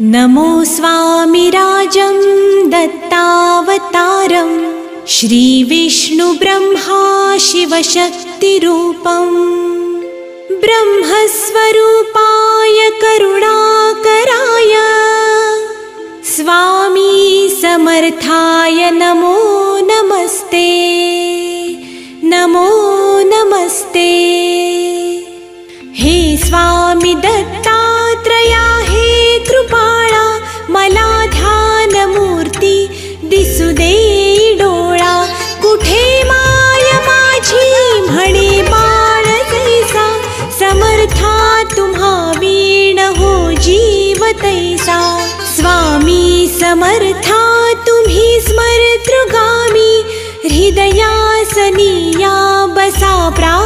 नमो स्वामिराजं दत्तावतारं श्रीविष्णुब्रह्मा शिवशक्तिरूपम् ब्रह्मस्वरूपाय करुणाकराय स्वामी समर्थाय नमो नमस्ते नमो नमस्ते। हे स्वामी दत्तात्रया तैसा स्वामी समर्था तुम्ही हृदया हृदयासनीया बसा प्रार्थितो